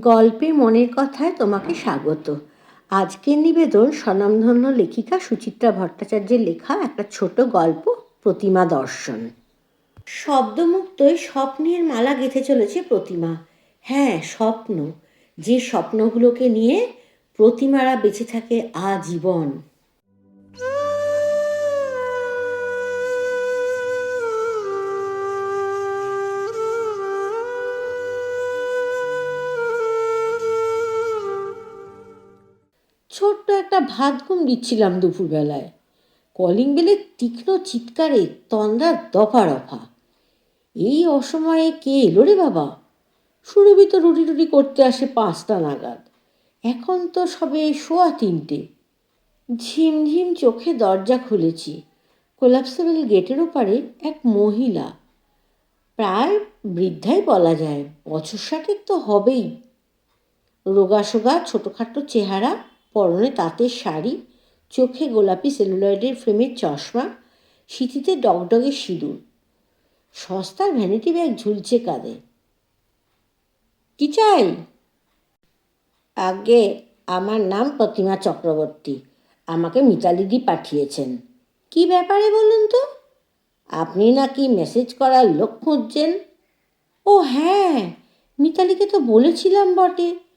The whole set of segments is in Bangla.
গল্পে মনের কথায় তোমাকে স্বাগত। আজকের নিবেদন স্বনামধন্য লেখিকা সুচিত্রা ভট্টাচার্যের লেখা একটা ছোট গল্প, প্রতিমা দর্শন। শব্দমুক্তই স্বপ্নের মালা গেঁথে চলেছে প্রতিমা। হ্যাঁ স্বপ্ন। যে স্বপ্নগুলোকে নিয়ে প্রতিমারা বেঁচে থাকে আজীবন। ছোট্ট একটা ভাত ঘুম দিচ্ছিলাম দুপুরবেলায়। কলিং বেলের তীক্ষ্ণ চিৎকারে তন্দ্রার দফা রফা এই অসময়ে কে এলো রে বাবা? সুরভি তো রুটি টুটি করতে আসে পাঁচটা নাগাদ। এখন তো সবে শোয়া তিনটে। ঝিমঝিম চোখে দরজা খুলেছি। কোলাপসেবল গেটের ওপারে এক মহিলা। প্রায় বৃদ্ধাই বলা যায়, বছর ষাটের তো হবেই। রোগাসোগা, ছোটোখাটো চেহারা পরনে তাঁতের শাড়ি, চোখে গোলাপি সেলুলয়েডের ফ্রেমের চশমা, সিঁথিতে ডগডগে সিঁদুর। সস্তার ভ্যানিটি ব্যাগ ঝুলছে কাঁধে। কি চাই? আগে আমার নাম প্রতিমা চক্রবর্তী। আমাকে মিতালিদি পাঠিয়েছেন। কি ব্যাপারে বলুন তো? আপনি নাকি মেসেজ করার লোক খুঁজছেন? ও হ্যাঁ মিতালিকে তো বলেছিলাম বটে।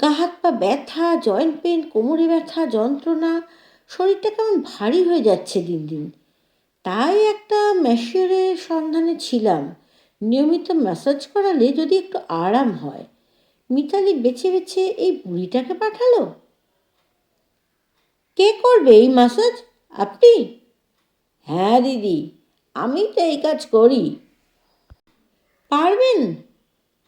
গা হাত পা ব্যথা জয়েন্ট পেন কোমরে ব্যথা, যন্ত্রণা, শরীরটা কেমন ভারী হয়ে যাচ্ছে দিন দিন। তাই একটা ম্যাশিওরের সন্ধানে ছিলাম। নিয়মিত ম্যাসাজ করালে যদি একটু আরাম হয়। মিতালি বেছে বেছে এই বুড়িটাকে পাঠালো। কে করবে এই ম্যাসাজ আপনি? হ্যাঁ দিদি, আমি তো এই কাজ করি। পারবেন?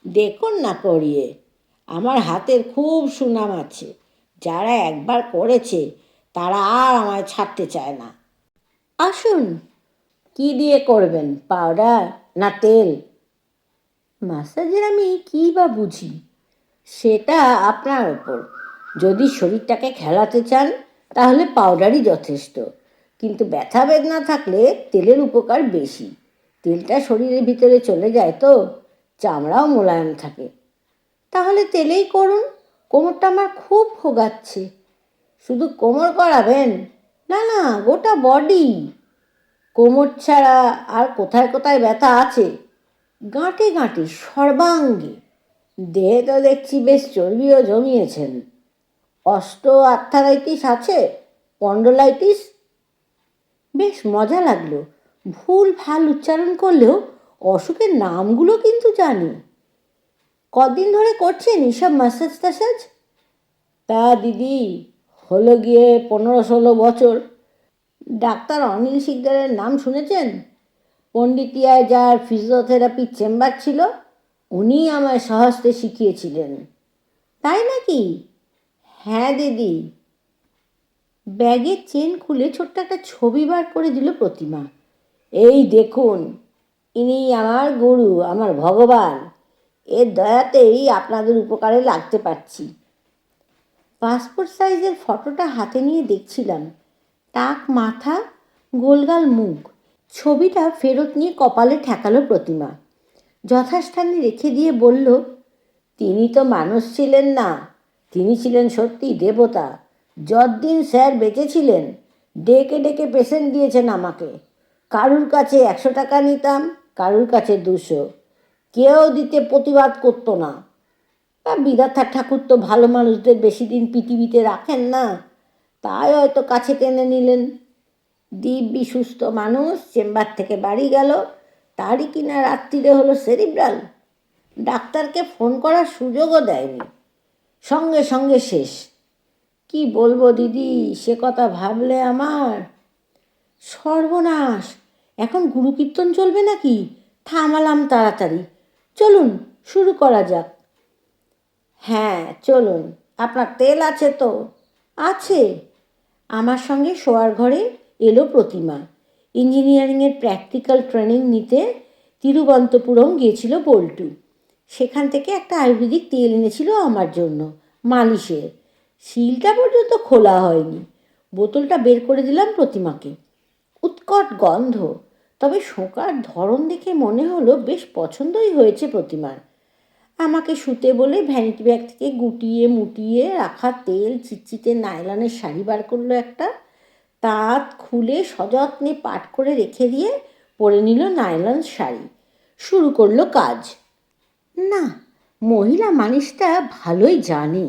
দেখুন না করিয়ে। আমার হাতের খুব সুনাম আছে। যারা একবার করেছে, তারা আর আমায় ছাড়তে চায় না। আসুন, কি দিয়ে করবেন, পাউডার না তেল? মাসাজের আমি কী বা বুঝি? সেটা আপনার ওপর। যদি শরীরটাকে খেলাতে চান, তাহলে পাউডারই যথেষ্ট। কিন্তু ব্যথা বেদনা থাকলে তেলের উপকার বেশি। তেলটা শরীরের ভিতরে চলে যায় তো, চামড়াও মোলায়েম থাকে। তাহলে তেলেই করুন। কোমরটা আমার খুব ভোগাচ্ছে। শুধু কোমর করাবেন না না, গোটা বডি কোমর ছাড়া আর কোথায় কোথায় ব্যথা আছে? গাঁটে গাঁটে, সর্বাঙ্গে। দেহে তো দেখছি বেশ চর্বিও জমিয়েছেন। অষ্ট আর্থারাইটিস আছে? পন্ডোলাইটিস? বেশ মজা লাগল। ভুল ভালো উচ্চারণ করলেও অসুখের নামগুলো কিন্তু জানি। কদিন ধরে করছেন এইসব ম্যাসাজ ট্যাসাজ তা দিদি, হলো গিয়ে পনেরো ষোলো বছর। ডাক্তার অনিল শিকদারের নাম শুনেছেন? পণ্ডিতিয়ায় যার ফিজিওথেরাপির চেম্বার ছিল উনি আমায় সহস্তে শিখিয়েছিলেন। তাই নাকি? হ্যাঁ দিদি। ব্যাগের চেন খুলে ছোট্ট একটা ছবি বার করে দিল প্রতিমা। এই দেখুন, ইনি আমার গুরু, আমার ভগবান। এর দয়াতেই আপনাদের উপকারে লাগতে পারছি। পাসপোর্ট সাইজের ফটোটা হাতে নিয়ে দেখছিলাম। টাক মাথা, গোলগাল মুখ। ছবিটা ফেরত নিয়ে কপালে ঠেকালো প্রতিমা। যথাস্থানে রেখে দিয়ে বলল, তিনি তো মানুষ ছিলেন না। তিনি ছিলেন সত্যি দেবতা। যতদিন স্যার বেঁচেছিলেন, ডেকে ডেকে পেশেন্ট দিয়েছেন আমাকে। কারুর কাছে একশো টাকা নিতাম, কারুর কাছে দুশো। কেউ দিতে প্রতিবাদ করতো না। বিধাতা ঠাকুর তো ভালো মানুষদের বেশি দিন পৃথিবীতে রাখেন না, তাই হয়তো কাছে টেনে নিলেন। দিব্যি সুস্থ মানুষ চেম্বার থেকে বাড়ি গেল, তারই কিনা রাত্রিরে হলো সেরিব্রাল। ডাক্তারকে ফোন করার সুযোগও দেয়নি। সঙ্গে সঙ্গে শেষ। কি বলব দিদি, সে কথা ভাবলে আমার। সর্বনাশ, এখন গুরুকীর্তন চলবে নাকি? থামালাম তাড়াতাড়ি। চলুন শুরু করা যাক। হ্যাঁ চলুন। আপনার তেল আছে তো? আছে। আমার সঙ্গে শোয়ার ঘরে এলো প্রতিমা। ইঞ্জিনিয়ারিংয়ের প্র্যাকটিক্যাল ট্রেনিং নিতে তিরুবন্তপুরম গিয়েছিল বল্টু। সেখান থেকে একটা আয়ুর্বেদিক তেল এনেছিল আমার জন্য মালিশের। শিলটা পর্যন্ত খোলা হয়নি। বোতলটা বের করে দিলাম প্রতিমাকে। উৎকট গন্ধ। তবে শোকার ধরন দেখে মনে হলো বেশ পছন্দই হয়েছে প্রতিমার। আমাকে শুতে বলে ভ্যানিটি ব্যাগ থেকে গুটিয়ে মুটিয়ে রাখা তেল চিটচিটে নাইলনের শাড়ি বার করল একটা। তাঁত খুলে সযত্নে পাট করে রেখে দিয়ে পরে নিল নাইলন শাড়ি। শুরু করল কাজ। না, মহিলা মানুষটা ভালোই জানে।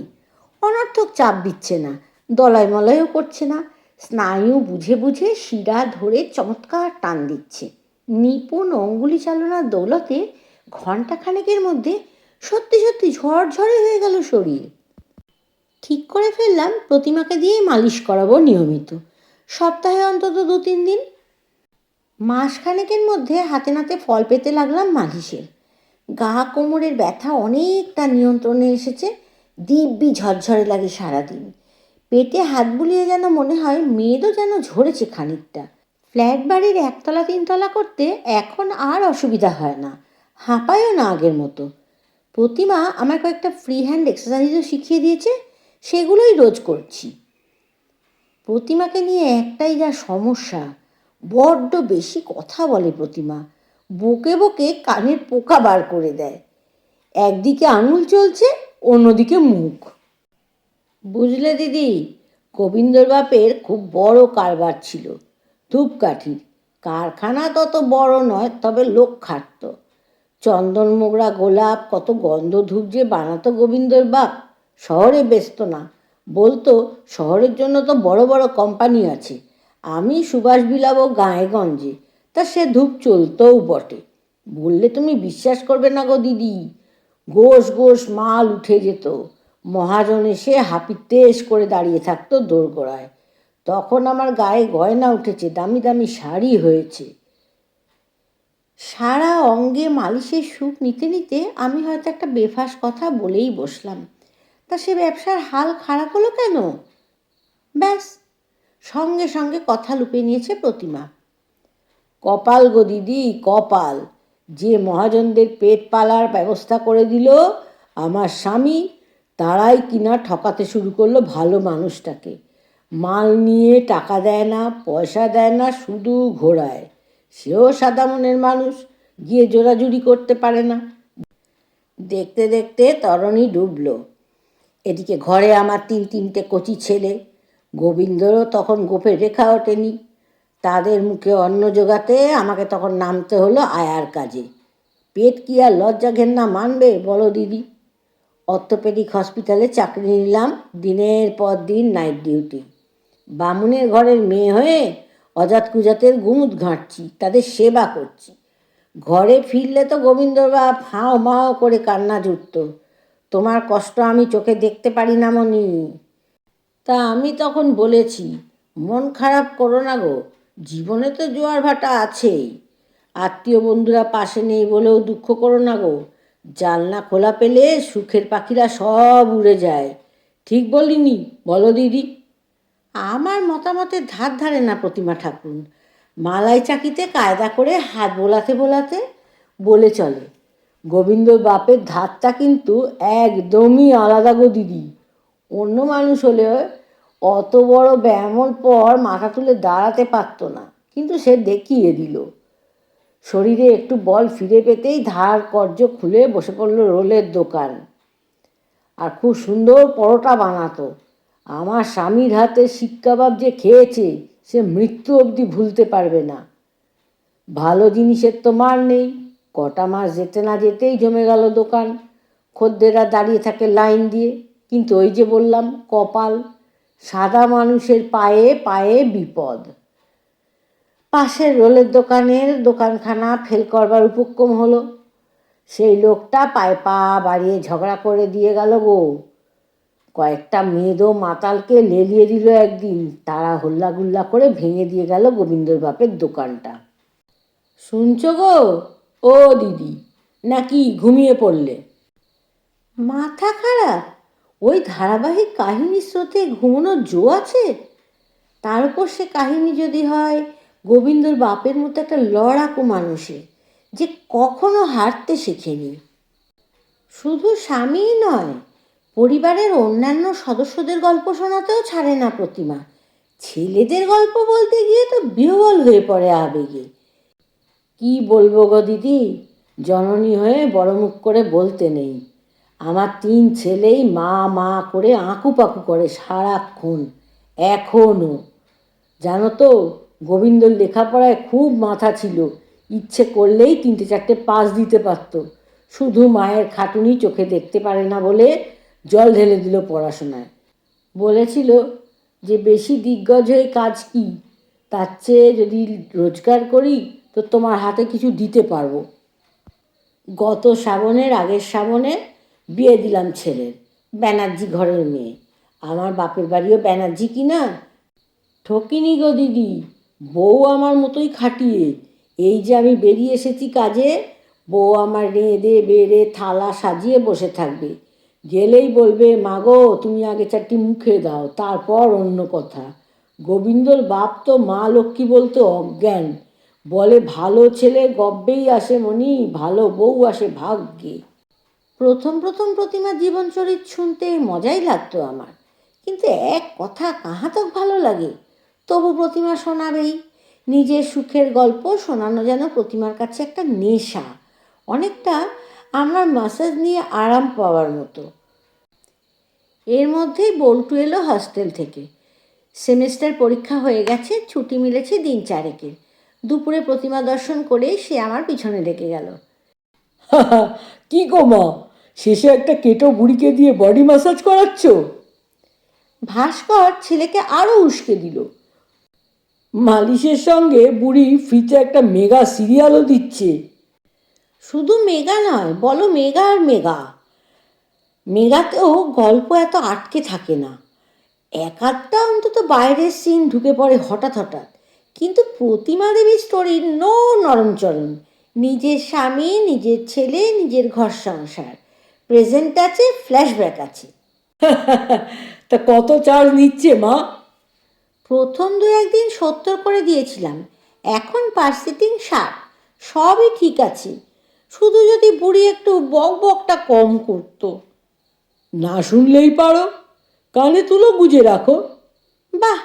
অনর্থক চাপ দিচ্ছে না দলায় মলয়ও করছে না। স্নায়ু বুঝে বুঝে শিরা ধরে চমৎকার টান দিচ্ছে। নিপুণ অঙ্গুলি চালনার দৌলতে ঘণ্টাখানেকের মধ্যে সত্যি সত্যি ঝড়ঝড়ে হয়ে গেল শরীর। ঠিক করে ফেললাম, প্রতিমাকে দিয়েই মালিশ করাবো নিয়মিত। সপ্তাহে অন্তত দু তিন দিন। মাসখানেকের মধ্যে হাতে নাতে ফল পেতে লাগলাম মালিশের। গা কোমরের ব্যথা অনেকটা নিয়ন্ত্রণে এসেছে, দিব্যি ঝরঝরে লাগে সারাদিন। পেটে হাত বুলিয়ে যেন মনে হয় মেয়েদও যেন ঝরেছে খানিকটা। ফ্ল্যাট বাড়ির একতলা তিনতলা করতে এখন আর অসুবিধা হয় না। হাঁপায়ও না আগের মতো। প্রতিমা আমার কয়েকটা ফ্রি হ্যান্ড এক্সারসাইজও শিখিয়ে দিয়েছে, সেগুলোই রোজ করছি। প্রতিমাকে নিয়ে একটাই যা সমস্যা, বড্ড বেশি কথা বলে প্রতিমা। বকে বকে কানের পোকা বার করে দেয়। একদিকে আঙুল চলছে, অন্যদিকে মুখ। বুঝলে দিদি, গোবিন্দর বাপের খুব বড় কারবার ছিল, ধূপকাঠির। কারখানা তত বড় নয়, তবে লোক খাটত। চন্দন মোগরা গোলাপ, কত গন্ধ ধূপ যে বানাতো গোবিন্দর বাপ, শহরে ব্যস্ত না। বলতো, শহরের জন্য তো বড় বড় কোম্পানি আছে। আমি সুভাষ বিলাবো গাঁয়েগঞ্জে, তা সে ধূপ চলতও বটে। বললে তুমি বিশ্বাস করবে না গো দিদি, গোশ গোশ মাল উঠে যেত। মহাজন এসে হাপিতেশ করে দাঁড়িয়ে থাকতো দোরগোড়ায়। তখন আমার গায়ে গয়না উঠেছে, দামি দামি শাড়ি হয়েছে। সারা অঙ্গে মালিশের সুখ নিতে নিতে আমি হয়তো একটা বেফাস কথা বলেই বসলাম। তা সে ব্যবসার হাল খারাপ হলো কেন? ব্যাস, সঙ্গে সঙ্গে কথা লুপে নিয়েছে প্রতিমা। কপাল গো দিদি, কপাল, যে মহাজনদের পেট পালার ব্যবস্থা করে দিল, আমার স্বামী তারাই কিনা ঠকাতে শুরু করল ভালো মানুষটাকে। মাল নিয়ে টাকা দেয় না, পয়সা দেয় না, শুধু ঘোরায় সেও সাদা মনের মানুষ, গিয়ে জোরাজুরি করতে পারে না। দেখতে দেখতে তরণী ডুবলো। এদিকে ঘরে আমার তিন তিনটে কচি ছেলে। গোবিন্দরও তখন গোপের রেখা ওঠেনি। তাদের মুখে অন্ন জোগাতে আমাকে তখন নামতে হলো আয়ার কাজে। পেট কি আর লজ্জা ঘেন্না মানবে বলো দিদি? অর্থোপেডিক হসপিটালে চাকরি নিলাম, দিনের পর দিন নাইট ডিউটি। বামুনের ঘরের মেয়ে হয়ে অজাত কুজাতের গুমুদ ঘাঁটছি, তাদের সেবা করছি। ঘরে ফিরলে তো গোবিন্দর বাপ হাও মাও করে কান্না জুটত। তোমার কষ্ট আমি চোখে দেখতে পারি না মনি তা আমি তখন বলেছি, মন খারাপ করো না গো, জীবনে তো জোয়ার ভাটা আছেই। আত্মীয় বন্ধুরা পাশে নেই বলেও দুঃখ করো না গো। জানলা খোলা পেলে সুখের পাখিরা সব উড়ে যায়। ঠিক বলিনি? বলো দিদি। আমার মতামতের ধার ধারে না প্রতিমা ঠাকুর। মালাই চাকিতে কায়দা করে হাত বোলাতে বোলাতে বলে চলে। গোবিন্দর বাপের ধারটা কিন্তু একদমই আলাদা গো দিদি। অন্য মানুষ হলে অত বড় ব্যায়ামর পর মাথা তুলে দাঁড়াতে পারতো না। কিন্তু সে দেখিয়ে দিল। শরীরে একটু বল ফিরে পেতেই ধার কর্য খুলে বসে পড়ল রোলের দোকান। আর খুব সুন্দর পরোটা বানাতো। আমার স্বামীর হাতে শিক কাবাব যে খেয়েছে, সে মৃত্যু অবধি ভুলতে পারবে না। ভালো জিনিসের তো মার নেই। কটা মাস যেতে না যেতেই জমে গেল দোকান। খদ্দেরা দাঁড়িয়ে থাকে লাইন দিয়ে। কিন্তু ওই যে বললাম, কপাল, সাদা মানুষের পায়ে পায়ে বিপদ। পাশের রোলের দোকানের দোকানখানা ফেল করবার উপক্রম হলো। সেই লোকটা পায়ে পা বাড়িয়ে ঝগড়া করে দিয়ে গেল গো কয়েকটা মেয়েদো মাতালকে লেলিয়ে দিল একদিন। তারা হল্লা গুল্লা করে ভেঙে দিয়ে গেল গোবিন্দর বাপের দোকানটা। শুনছো গো? ও দিদি, নাকি ঘুমিয়ে পড়লে? মাথা খারাপ? ওই ধারাবাহিক কাহিনীর স্রোতে ঘুমানোর জো আছে? তার উপর সে কাহিনী যদি হয় গোবিন্দর বাপের মতো একটা লড়াকু মানুষে যে কখনো হারতে শেখেনি। শুধু স্বামীই নয়, পরিবারের অন্যান্য সদস্যদের গল্প শোনাতেও ছাড়ে না প্রতিমা। ছেলেদের গল্প বলতে গিয়ে তো বিহবল হয়ে পড়ে আবেগে। কি বলব গো দিদি? জননী হয়ে বড় মুখ করে বলতে নেই। আমার তিন ছেলেই মা মা করে আঁকু পাকু করে সারাক্ষণ এখনও জানো তো গোবিন্দর লেখাপড়ায় খুব মাথা ছিল। ইচ্ছে করলেই তিনটে চারটে পাস দিতে পারত। শুধু মায়ের খাটুনি চোখে দেখতে পারে না বলে জল ঢেলে দিল পড়াশোনায়। বলেছিল যে, বেশি দিগ্গজ হয়ে কাজ কি? তার চেয়ে যদি রোজগার করি, তো তোমার হাতে কিছু দিতে পারব। গত শ্রাবণের আগের শ্রাবণে বিয়ে দিলাম ছেলের, ব্যানার্জি ঘরের মেয়ে। আমার বাপের বাড়িও ব্যানার্জি কি না ঠকিনি গো দিদি। বউ আমার মতোই খাটিয়ে। এই যে আমি বেরিয়ে এসেছি কাজে, বউ আমার রেঁধে, বেড়ে, থালা সাজিয়ে বসে থাকবে। গেলেই বলবে মাগো তুমি আগে চারটি মুখে দাও, তারপর অন্য কথা। গোবিন্দর বাপ তো মা লক্ষ্মী বলতে অজ্ঞান। বলে, ভালো ছেলে গব্বেই আসে মনি ভালো বউ আসে ভাগ্যে। প্রথম প্রথম প্রতিমার জীবনচরিত শুনতে মজাই লাগতো আমার। কিন্তু এক কথা কাহাতক ভালো লাগে? তবু প্রতিমা শোনাবেই। নিজের সুখের গল্প শোনানো যেন প্রতিমার কাছে একটা নেশা অনেকটা আমার মাসাজ নিয়ে আরাম পাওয়ার মতো। এর মধ্যেই বল্টু এলো হস্টেল থেকে। সেমেস্টার পরীক্ষা হয়ে গেছে ছুটি মিলেছে দিন চারেকের। দুপুরে প্রতিমা দর্শন করে সে আমার পিছনে ডেকে গেল। কি গো মা শেষে একটা কেটো বুড়িকে দিয়ে বডি ম্যাসাজ করাচ্ছ? ভাস্কর ছেলেকে আরও উস্কে দিল। মালিশের সঙ্গে বুড়ি ফ্রিতে একটা মেগা সিরিয়ালও দিচ্ছে। শুধু মেগা নয় বলো মেগা আর মেগা। মেগাতেও গল্প এত আটকে থাকে না। এক আধটা অন্তত বাইরের সিন ঢুকে পড়ে হঠাৎ হঠাৎ। কিন্তু প্রতিমা দেবীর স্টোরির নো নরমচরণ নিজের স্বামী নিজের ছেলে নিজের ঘর সংসার। প্রেজেন্ট আছে ফ্ল্যাশব্যাক আছে। তা কত চার্জ নিচ্ছে মা? প্রথম দু একদিন সত্তর করে দিয়েছিলাম। এখন পার সিটিং ষাট। সবই ঠিক আছে। শুধু যদি বুড়ি একটু বক বকটা কম করতো। না শুনলেই পারো। কানে তুলো গুজে রাখো। বাহ!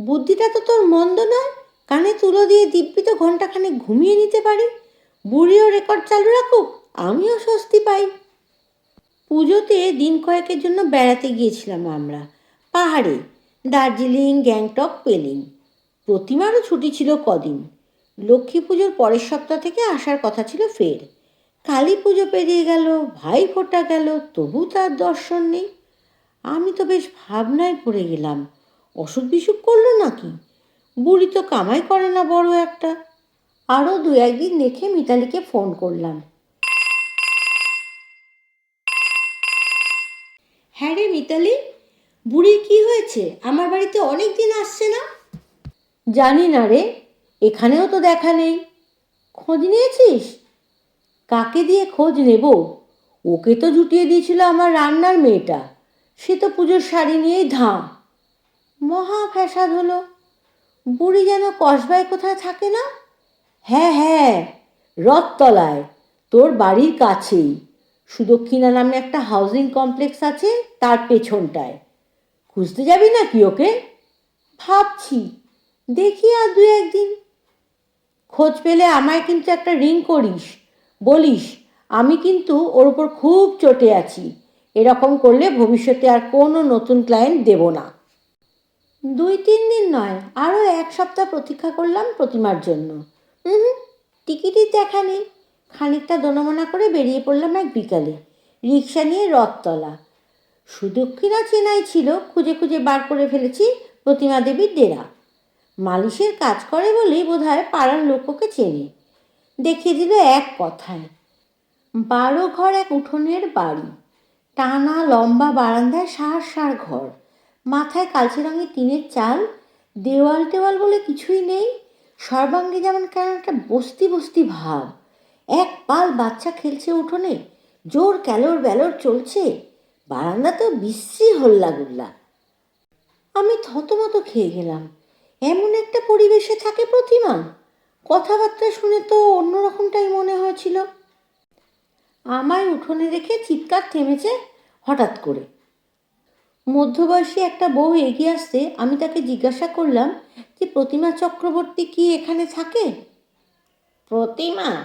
বুদ্ধিটা তো তোর মন্দ নয়। কানে তুলো দিয়ে দিব্যি তো ঘন্টাখানে ঘুমিয়ে নিতে পারি। বুড়িও রেকর্ড চালু রাখুক আমিও স্বস্তি পাই। পুজোতে দিন কয়েকের জন্য বেড়াতে গিয়েছিলাম আমরা। পাহাড়ে। দার্জিলিং, গ্যাংটক, পেলিং। প্রতিমারও ছুটি ছিল কদিন। লক্ষ্মী পুজোর পরের সপ্তাহ থেকে আসার কথা ছিল ফের। কালী পুজো পেরিয়ে গেল, ভাই ফোটা গেল, তবু তার দর্শন নেই। আমি তো বেশ ভাবনায় পড়ে গেলাম, অসুখ বিসুখ করল নাকি? বুড়ি তো কামাই করে না বড় একটা। আরও দু একদিন দেখে মিতালিকে ফোন করলাম। হ্যাঁ রে মিতালি বুড়ির কি হয়েছে? আমার বাড়িতে অনেক দিন আসছে না? জানি না রে, এখানেও তো দেখা নেই। খোঁজ নিয়েছিস? কাকে দিয়ে খোঁজ নেব? ওকে তো জুটিয়ে দিয়েছিল আমার রান্নার মেয়েটা। সে তো পুজোর শাড়ি নিয়েই ধাম। মহা ফ্যাসাদ হলো। বুড়ি যেন কসবায় কোথায় থাকে না? হ্যাঁ হ্যাঁ রথতলায়, তোর বাড়ির কাছেই। সুদক্ষিণা নামে একটা হাউজিং কমপ্লেক্স আছে, তার পেছনটায়। খুঁজতে যাবি নাকি ওকে? ভাবছি। দেখি আর দু একদিন। খোঁজ পেলে আমায় কিন্তু একটা রিং করিস। বলিস, আমি কিন্তু ওর উপর খুব চটে আছি। এরকম করলে ভবিষ্যতে আর কোনো নতুন ক্লায়েন্ট দেব না। দুই তিন দিন নয় আরও এক সপ্তাহ প্রতীক্ষা করলাম প্রতিমার জন্য। হুম টিকিটই দেখা নেই। খানিকটা দোনমনা করে বেরিয়ে পড়লাম এক বিকালে। রিক্সা নিয়ে রথতলা। সুদক্ষিণা চেনাই ছিল, খুঁজে খুঁজে বার করে ফেলেছি প্রতিমা দেবীর ডেরা। মালিশের কাজ করে বলেই বোধহয় পাড়ার লোককে চেনে। দেখিয়ে দিল এক কথায়, বারো ঘর এক উঠোনের বাড়ি। টানা লম্বা বারান্দায় সার সার ঘর। মাথায় কালচে রঙের টিনের চাল। দেওয়াল টেওয়াল বলে কিছুই নেই। সর্বাঙ্গে যেমন কেন একটা বস্তি বস্তি ভাব। এক পাল বাচ্চা খেলছে উঠোনে। জোর ক্যালোর ব্যালোর চলছে। বারান্দাতেও বিশ্রী হল্লা গুল্লা আমি থতমত খেয়ে গেলাম। এমন একটা পরিবেশে থাকে প্রতিমা। কথাবার্তা শুনে তো অন্যরকমটাই মনে হয়েছিল। আমায় উঠোনে রেখে চিৎকার থেমেছে হঠাৎ করে। মধ্যবয়সী একটা বউ এগিয়ে আসতে আমি তাকে জিজ্ঞাসা করলাম যে, প্রতিমা চক্রবর্তী কি এখানে থাকে? প্রতিমা?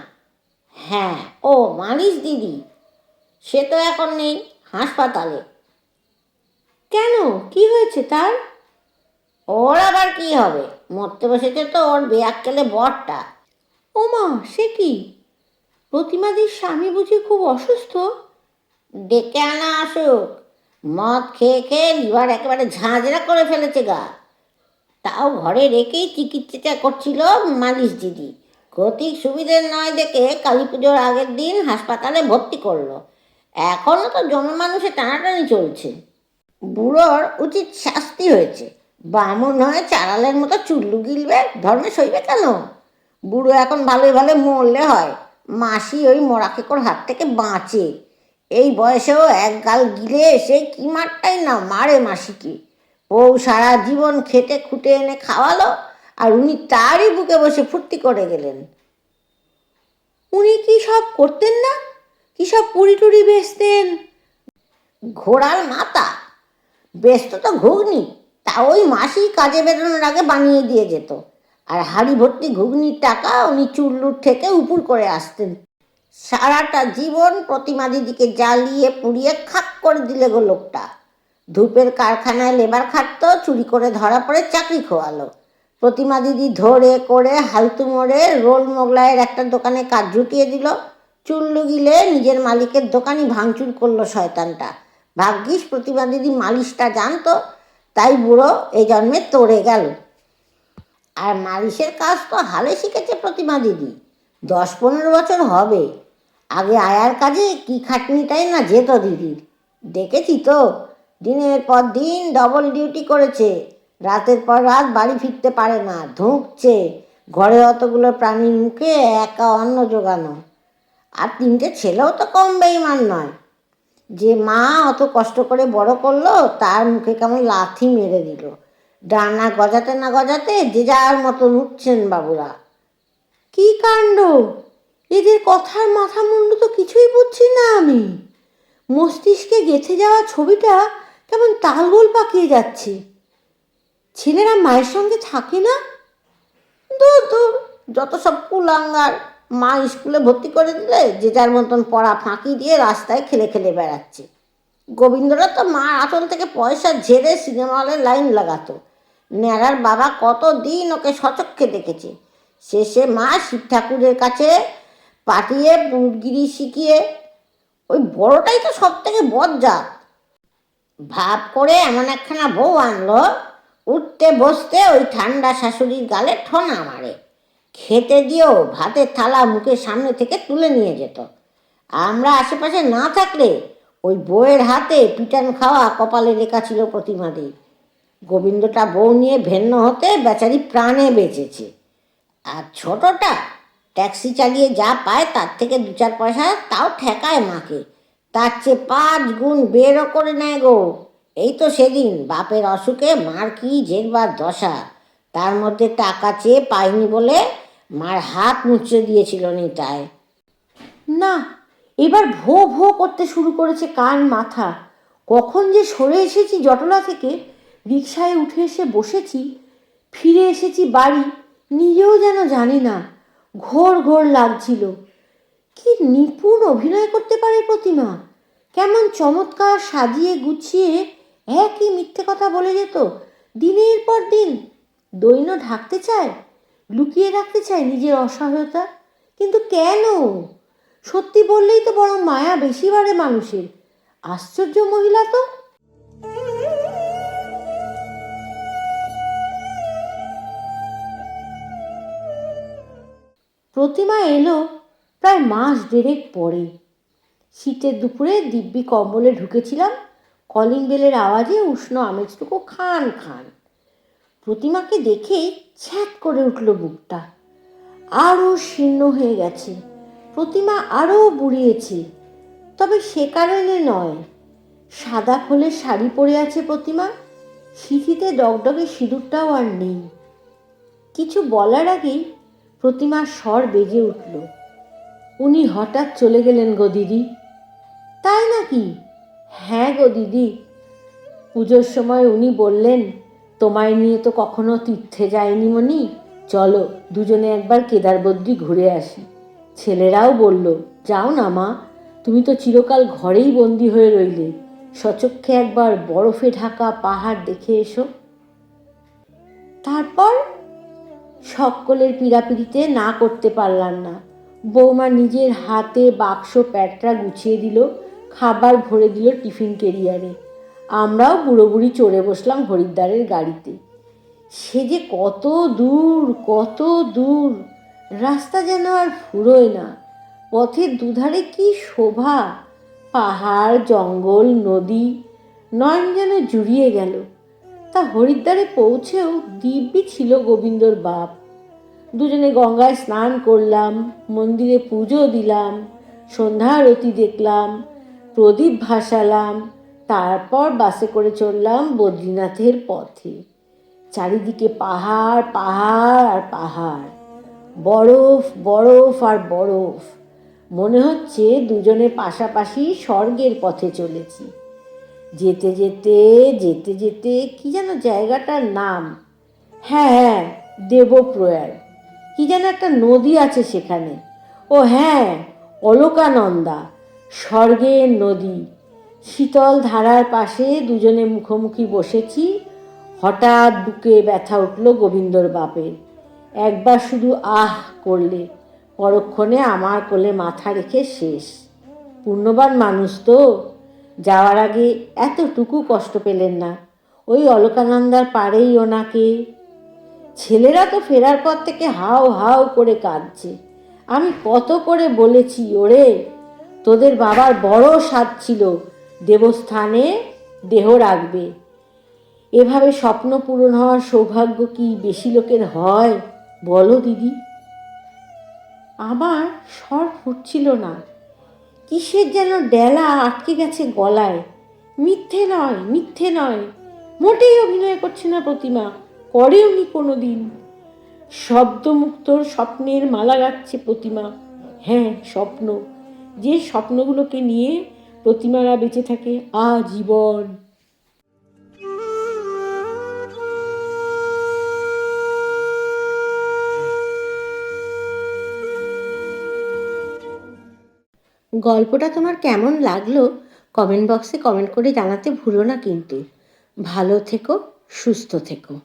হ্যাঁ ও মালিশ দিদি। সে তো এখন নেই। হাসপাতালে। কেন? কি হয়েছে তার? ওর আবার কি হবে? মরতে বসেছে তো ওর বেয়াক্কেলে বরটা। ওমা, সে কি? প্রতিমাদির স্বামী বুঝি খুব অসুস্থ? ডেকে আনা আসুক মদ খেয়ে খেয়ে লিভার একেবারে ঝাঁঝরা করে ফেলেছে গা। তাও ঘরে রেখেই চিকিৎসা করছিল মালিশ দিদি। গতিক সুবিধের নয় দেখে কালী পুজোর আগের দিন হাসপাতালে ভর্তি করল। এখনও তো জমে মানুষে টানাটানি চলছে। বুড়োর উচিত শাস্তি হয়েছে। বামন হয়ে চারালের মতো চুল্লু গিলবে, ধর্মে সইবে কেন? বুড়ো এখন ভালোই ভালো মরলে হয়। মাসি ওই মরাকেকর হাত থেকে বাঁচে। এই বয়সেও এক গাল গিলে এসে কি মারটাই না মারে মাসিকে। ও সারা জীবন খেটে খুঁটে এনে খাওয়ালো, আর উনি তারই বুকে বসে ফুর্তি করে গেলেন। উনি কি সব করতেন না? কি সব পুরি টুরি বেচতেন? ঘোড়ার মাথা। বেচতো তো ঘুগনি। তা ওই মাসি কাজে বেরোনোর আগে বানিয়ে দিয়ে যেত। আর হাড়ি ভর্তি ঘুগনির টাকা উনি চুল্লুর থেকে উপুর করে আসতেন। সারাটা জীবন প্রতিমা দিদিকে জ্বালিয়ে পুড়িয়ে খাক করে দিলে গো লোকটা। ধূপের কারখানায় লেবার খাটতো, চুরি করে ধরা পড়ে, চাকরি খোয়ালো। প্রতিমা দিদি ধরে করে হালতু মোড়ে রোল মোগলাইয়ের একটা দোকানে কাজ জুটিয়ে দিল। চুল্লু গিলে নিজের মালিকের দোকানই ভাঙচুর করল শয়তানটা। ভাগ্যিস প্রতিমা দিদি মালিশটা জানতো, তাই বুড়ো এই জন্মে তরে গেল। আর মালিশের কাজ তো হালে শিখেছে প্রতিমা দিদি। দশ পনেরো বছর হবে। আগে আয়ার কাজে কি খাটনিটাই না যেত দিদির। দেখেছি তো, দিনের পর দিন ডবল ডিউটি করেছে। রাতের পর রাত বাড়ি ফিরতে পারে না, ধুঁকছে। ঘরে অতগুলো প্রাণীর মুখে একা অন্ন জোগানো। আর তিনটে ছেলেও তো কম বেইমান নয়। যে মা অত কষ্ট করে বড় করল, তার মুখে কেমন লাথি মেরে দিল। ডানা গজাতে না গজাতে যে যার মতন উঠছেন বাবুরা। কি কাণ্ড? এদের কথার মাথা মুন্ডু তো কিছুই বুঝছি না আমি। মস্তিষ্কে গেঁথে যাওয়া ছবিটা কেমন তালগোল পাকিয়ে যাচ্ছে। ছেলেরা মায়ের সঙ্গে থাকে না? দূর দূর, যত সব কুলাঙ্গার। মা স্কুলে ভর্তি করে দিলে যে যার মতন পড়া ফাঁকি দিয়ে রাস্তায় খেলে খেলে বেড়াচ্ছে। গোবিন্দরা তো মা আঁচল থেকে পয়সা ঝেড়ে সিনেমা হলে লাইন লাগাতো। ন্যাড়ার বাবা কত দিন ওকে সচক্ষে দেখেছে। শেষে মা শিব ঠাকুরের কাছে পাঠিয়ে পুটগিরি শিখিয়ে, ওই বড়টাই তো সব থেকে বজ্জাত ভাব করে এমন একখানা বউ আনলো, উঠতে বসতে ওই ঠান্ডা শাশুড়ির গালে ঠোনা মারে। খেতে দিয়েও ভাতের থালা মুখের সামনে থেকে তুলে নিয়ে যেত। আমরা আশেপাশে না থাকলে ওই বউয়ের হাতে পিটান খাওয়া কপালে লেখা ছিল প্রতিমাদি গোবিন্দটা বউ নিয়ে ভেন্ন হতে বেচারি প্রাণে বেঁচেছে। আর ছোটটা ট্যাক্সি চালিয়ে যা পায় তার থেকে দু চার পয়সা তাও ঠেকায় মাকে। তার চেয়ে পাঁচ গুণ বেরও করে নেয় গো। এই তো সেদিন বাপের অসুখে মার কি জেরবার দশা। তার মধ্যে টাকা চেয়ে পাইনি বলে মার হাত মুচড়ে দিয়েছিল নিতায় না, এবার ভো ভো করতে শুরু করেছে কান মাথা? কখন যে সরে এসেছি জটলা থেকে রিক্সায় উঠে এসে বসেছি, ফিরে এসেছি বাড়ি, নিজেও যেন জানি না, ঘোর ঘোর লাগছিল। কি নিপুণ অভিনয় করতে পারে প্রতিমা? কেমন চমৎকার সাজিয়ে গুছিয়ে একই মিথ্যে কথা বলে যেত, দিনের পর দিন, দৈন্য ঢাকতে চায়? লুকিয়ে রাখতে চায় নিজের অসহায়তা? কিন্তু কেন? সত্যি বললেই তো বরং মায়া বেশি বাড়ে মানুষের। আশ্চর্য মহিলা তো। প্রতিমা এলো প্রায় মাস দেড়েক পরে। শীতের দুপুরে দিব্যি কম্বলে ঢুকেছিলাম। কলিং বেলের আওয়াজে উষ্ণ আমেজটুকু খান খান। প্রতিমাকে দেখেই ছ্যাত করে উঠল বুকটা। আরও শীর্ণ হয়ে গেছে। প্রতিমা আরও বুড়িয়েছে। তবে সে কারণে নয়। সাদা খোলের শাড়ি পরে আছে প্রতিমা। সিঁথিতে ডগডগে সিঁদুরটাও আর নেই। কিছু বলার আগেই প্রতিমার স্বর বেজে উঠল। উনি হঠাৎ চলে গেলেন গো দিদি। তাই নাকি? হ্যাঁ গো দিদি। পুজোর সময় উনি বললেন তোমায় নিয়ে তো কখনো তীর্থে যায়নি মনি চলো দুজনে একবার কেদারবদ্রি ঘুরে আসি। ছেলেরাও বলল, যাও না মা, তুমি তো চিরকাল ঘরেই বন্দি হয়ে রইলে। সচক্ষে একবার বরফে ঢাকা পাহাড় দেখে এসো। তারপর সকলের পীড়াপিড়িতে না করতে পারলাম না। বৌমা নিজের হাতে বাক্স প্যাটরা গুছিয়ে দিল, খাবার ভরে দিল টিফিন কেরিয়ারে। আমরাও বুড়ো বুড়ি চড়ে বসলাম হরিদ্বারের গাড়িতে। সে যে কত দূর কত দূর, রাস্তা যেন আর ফুরোয় না। পথের দুধারে কি শোভা, পাহাড়, জঙ্গল, নদী, নয়ন যেন জুড়িয়ে গেল। তা হরিদ্বারে পৌঁছেও দিব্যি ছিল গোবিন্দর বাপ। দুজনে গঙ্গায় স্নান করলাম, মন্দিরে পুজো দিলাম, সন্ধ্যা আরতি দেখলাম, প্রদীপ ভাসালাম তারপর বাসে করে চললাম বদ্রীনাথের পথে। চারিদিকে পাহাড় পাহাড় আর পাহাড়। বরফ বরফ আর বরফ। মনে হচ্ছে দুজনে পাশাপাশি স্বর্গের পথে চলেছি। যেতে যেতে যেতে যেতে কি যেন জায়গাটার নাম। হ্যাঁ হ্যাঁ দেবপ্রয়াগ। কি যেন একটা নদী আছে সেখানে। ও হ্যাঁ অলকানন্দা, স্বর্গের নদী। শীতল ধারার পাশে দুজনে মুখোমুখি বসেছি। হঠাৎ বুকে ব্যথা উঠল গোবিন্দর বাপের। একবার শুধু আহ করলে, পরক্ষণে আমার কোলে মাথা রেখে শেষ। পূর্ণবান মানুষ তো, যাওয়ার আগে এতটুকু কষ্ট পেলেন না। ওই অলকানন্দার পাড়েই ওনাকে। ছেলেরা তো ফেরার পর থেকে হাও হাও করে কাঁদছে। আমি কত করে বলেছি, ওরে, তোদের বাবার বড় স্বাদ ছিল দেবস্থানে দেহ রাখবে। এভাবে স্বপ্ন পূরণ হওয়ার সৌভাগ্য কি বেশি লোকের হয়? বলো দিদি। আমার স্বর ফুটছিল না। কিসের যেন ডেলা আটকে গেছে গলায়। মিথ্যে নয় মিথ্যে নয়। মোটেই অভিনয় করছে না প্রতিমা করেওনি কোনো দিন শব্দমুক্তর স্বপ্নের মালা গাচ্ছে প্রতিমা। হ্যাঁ স্বপ্ন। যে স্বপ্নগুলোকে নিয়ে প্রতিমারা বেঁচে থাকে আজীবন। গল্পটা তোমার কেমন লাগল? কমেন্ট বক্সে কমেন্ট করে জানাতে ভুলো না কিন্তু। ভালো থেকো, সুস্থ থেকো।